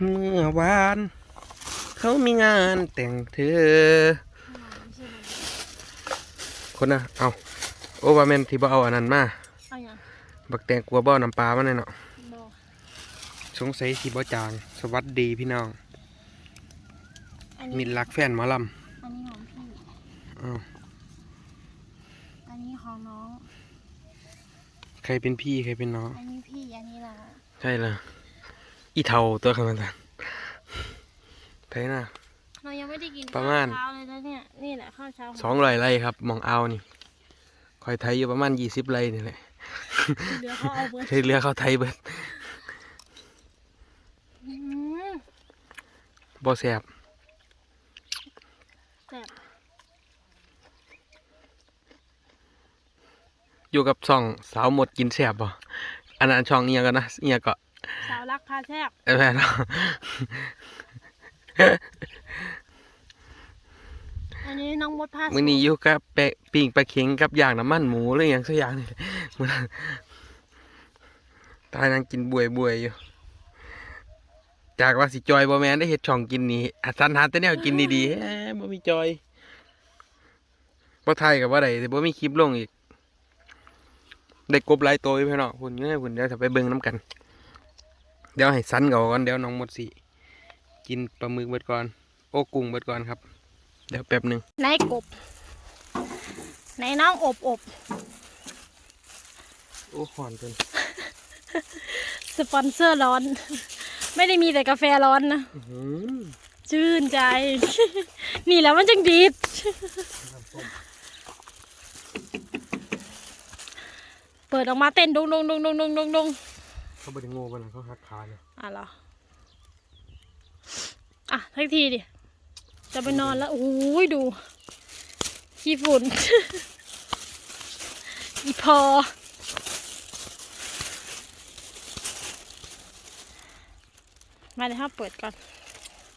เมื่อวาน เขามีงานแต่งเธอ คนน่ะเอาโอวาแมนที่บ่เอาอันนั้นมาเอาอย่างบักแตงกลัวบ่น้ำปลามาแน่เนาะบอกสงสัยสิบ่จาง สวัสดีพี่น้อง อันมินี้ตรรักแฟนหมอลอันนี้ของพี่ำอ้าวอันนี้ของน้อง ใครเป็นพี่ใครเป็นน้อง อันนี้พี่ อันนี้เรา ใช่เลย อีเทาตัวคำนั้นไทยน่ะเรายังไม่ได้กินประมาณข้าวเช้าเลยนะเนี่ยนี่แหละข้าวเช้าสองร้อยไร่ครับหมองเอานี่คอยไทยอยู่ประมาณยี่สิบไร่นี่แหละเดี๋ยวเขาเอาเบิร์ดใช้เรือเข้าไทยเบิดอืมบ่แสบแซ่บอยู่กับช่องสาวหมดกินแสบบ่อันนั้นช่องเอียกันนะเอียก็ สาวรักพาแซ่บไอ้แม่เนาะอันนี้น้องมดพามื้อนี้อยู่กับแปะปิ้งปลาเข็งกับย่างน้ำมันหมูหรืออหย่างสักอย่างนี่มื้อนั้นตายนั่งกินบวยบวยๆอยู่ จากว่าสิจอยบ่แม่นได้เฮ็ดช่องกินนี่อัสันหาแต่แนวกินดีๆแหมบ่มีจอยบ่ไทยกับบ่ได้แต่บ่มีคลิปลงอีกได้กบหลายตัวอยู่พี่น้องพุ่นอยู่ให้พุ่นเดี๋ยวจะไปเบิ่งน้ำกัน เดี๋ยวให้สันเขาก่อนเดี๋ยวน้องหมดสิกินปลาหมึกเบิดก่อน โอ้กุ้งเบิดก่อนครับ เดี๋ยวแป๊บหนึงไหนกบไหนน้องอบอบโอ้หอนเกินสปอนเซอร์ร้อน ไม่ได้มีแต่กาแฟร้อนนะอื้อหือชื่นใจ นี่แหล้วมันจังดีดน้ำส้มเปิดออกมาเต้นดุงดุงดุงดุงดุงดุงดุง เขาบ่ได้โง่ปานนั้นเขาหักขาเนี่ยอะเหรอ อะทักทีดิ จะไปนอนแล้วโอ้ยดู ขี้ฝุ่น อีพอ มาเลยครับเปิดก่อน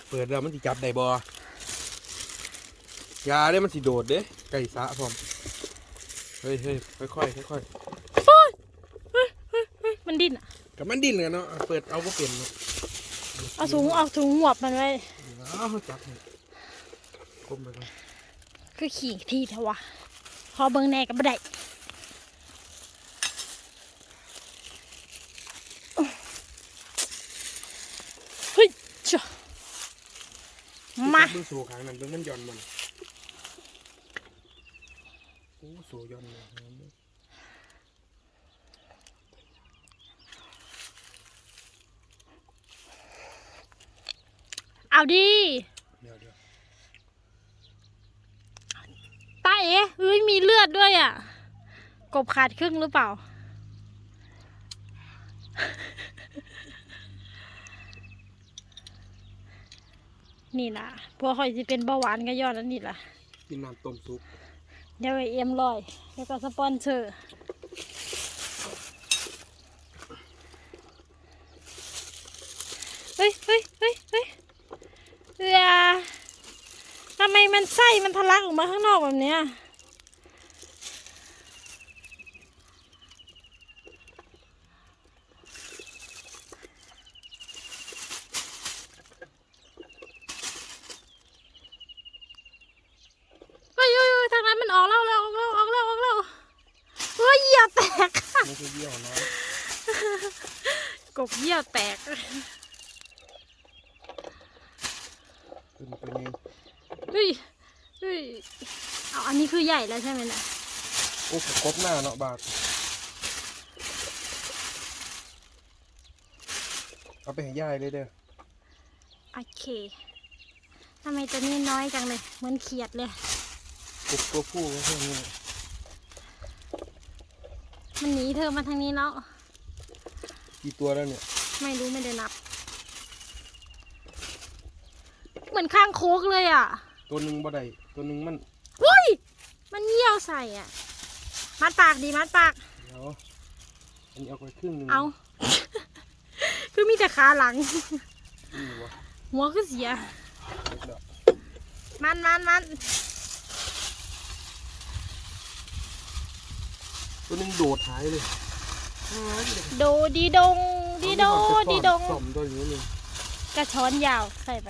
เปิดแล้วมันสิจับได้บ่อยาเด้มันสิโดดเด้ไก่สะพร้อมเฮ้ยเฮ้ยค่อยๆค่อยเฮ้ยมันดิ้นอะๆ กับมันดิ้นกันเนาะเปิดเอาบ่เป็นเนาะเอาถุงเอาถุงหวบมันไว้อ้าวจับให้ก้มไปก่อนคือขี่ที่เถอะวะพอเบิ่งแน่ก็บ่ได้เฮ้ยจ้ะมาเบิ่งโซ่ข้างนั้นเบิ่งมันหย่อนมันโอ้โซ่หย่อนเลย เอาดิเดี๋ยวเดี๋ยวตาเอ๋เอ้ยมีเลือดด้วยอะ กบขาดครึ่งหรือเปล่า นี่ล่ะพวกคอยจะเป็นเบาหวานก็ยอดแล้วนี่ล่ะ กินน้ำต้มซุปเดี๋ยวไปเอ็มลอย แล้วก็สปอนเซอร์เฮ้ยเฮ้ยเฮ้ยเฮ้ย เรือทำไมมันไส้มันทะลักออกมาข้างนอกแบบเนี้ยเฮ้ยเฮ้ยเฮ้ยทางนั้นมันออกแล้วแล้วออกแล้วออกแล้วออกแล้วเฮ้ยเหยียบแตกไม่ใช่เยี่ยวนะกบเหยียบแตก ขึ้นไปนี่ เฮ้ย เฮ้ย เอาอันนี้ คือใหญ่แล้วใช่ไหมเนะโอ้กบหน้าเนาะบาดเอาไปให้ยายเลยเด้อโอเคทำไมตัวนี้น้อยจังเลย เหมือนเขียดเลย กบตัวผู้ก็แค่นี้มันหนีเธอมาทางนี้แล้ว กี่ตัวแล้วเนี่ย ไม่รู้ไม่ได้นับ เหมือนข้างโคกเลยอะ ตัวหนึ่งบ่ได้ตัวหนึ่งมันอุ้ย มันเยี่ยวใส่อะ มัดปากดีมัดปาก เดี๋ยวอันนี้เอาไปครึ่งหนึงเอา คือมีแต่ขาหลัง นี่วะหัวคือเสีย เด็กเด้อมันมันมันตัวหนึงโดดหายเลยหายไปเลยโดดีดง ดีโดดีดงสอมตัวอยู่นี่กระช้อนยาวใส่ไป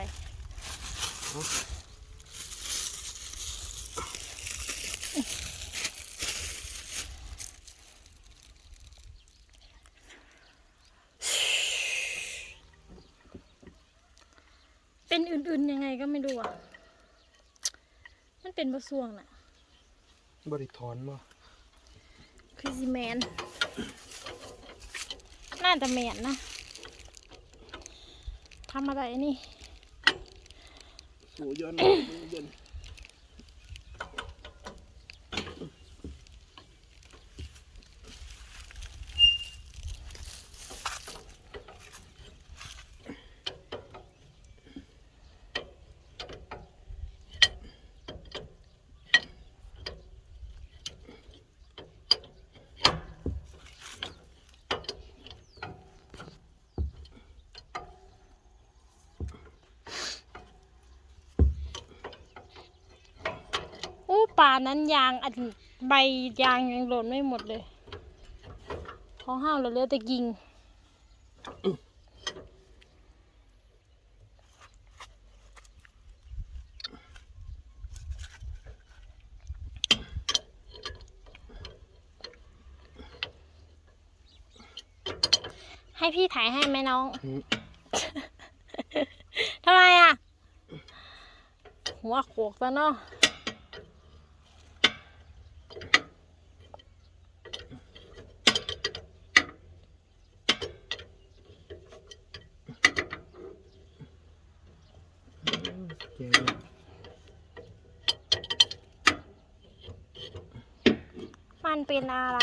อื่นๆยังไงก็ไม่รู้อะ มันเป็นบะซวงน่ะบริถอนบ่คือซีแมนน่าจะแมนนะทำอะไรนี่สูย้อนเดิน อู้ ป่านั้นยางอันใบยางยังหล่นไม่หมดเลยขอห้าวเหลือเหลือแต่กิง ให้พี่ถ่ายให้ไหมน้อง ทำไมอะ หัวโขกซะเนาะ แกเลย มัน เป็นอะไร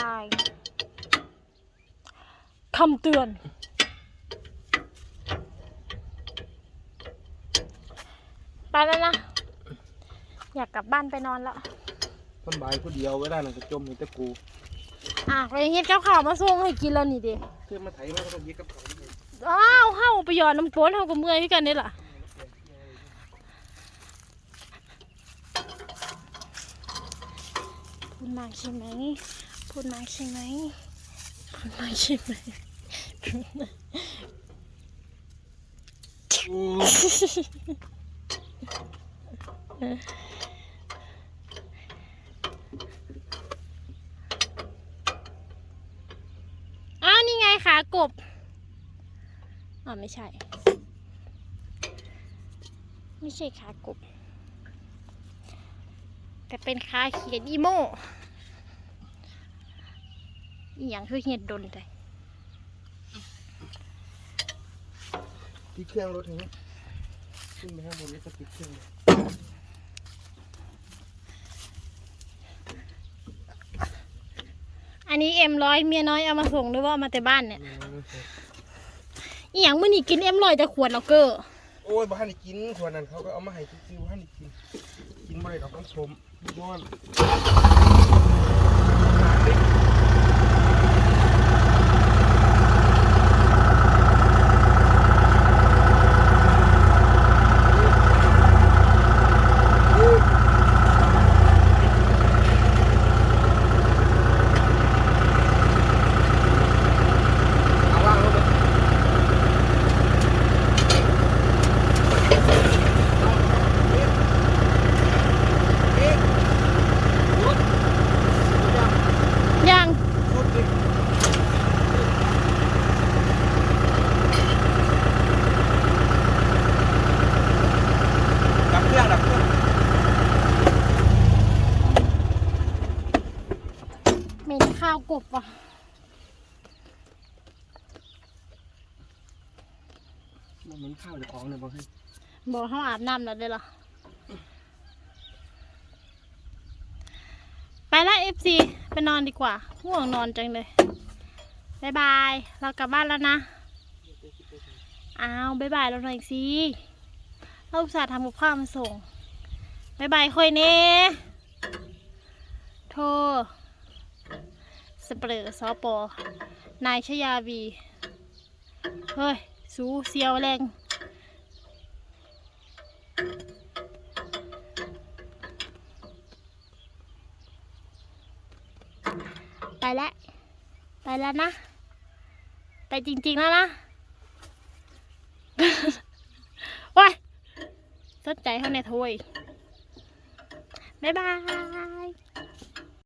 คำเตือน ไปแล้วนะ อยากกลับบ้านไปนอนแล้วสำบายผู้เดียวไว้ได้นั่นก็จมอยู่แต่กูอะไปเฮ็ดกับข้าวมาส่งให้กินแล้วนี่ดิเพื่อมาไถมาก็ต้องยึดกับเขาเลยอ้าวเฮาไปหยอดน้ำฝนเฮาก็เมื่อยคือกันนี่ล่ะ ดมากใช่ไหมพูดมากใช่ไหมพูดมากใช่ไหมอ้าวนี่ไงขากบอ๋อไม่ใช่ ไม่ใช่ขากบ แต่เป็นขาเขียนอีโม่อหย่างคือเห็ดดนใจที่เครื่องรถเห็นไหมขึ้นไปข้างบนแล้วก็ปิดเครื่องเลยอันนี้เอ็มร้อยเมียน้อยเอามาส่งหรือว่าเอามาแต่บ้านเนี่ยอหย่างมื่อนี้กินเอ็มร้อยจะขวดแล้วเกอร์โอ้ยบ้านนี่กินขวดนั้นเขาก็เอามาให้ซื้อๆบ้านนี่กิน ไม่เด้ดอกต้องชมบ้อน เอาว่างลงไป ยัง สุดดิดับเครื่องดับเครื่อง เหม็นข้าวกบว่ะ มัน เหมือนข้าวหรือของเนี่ยบอกให้บอกเขาอาบน้ำแล้วได้หรอไปละเอฟซีไปนอนดีกว่าง่วงนอนจังเลยบายบาย เรากลับบ้านแล้วนะอ้าวบายบายเราหน่อยสิเราอุตส่าห์ทำกับข้าวมาส่งบายบายค่อยเน่โทรสเปรอสอปอ นายชยาวี เฮ้ย สูเสียวแรงไปแล้วไปแล้วนะ ไปจริงๆแล้วนะสนใจเขาในถ้วยบ๊ายบาย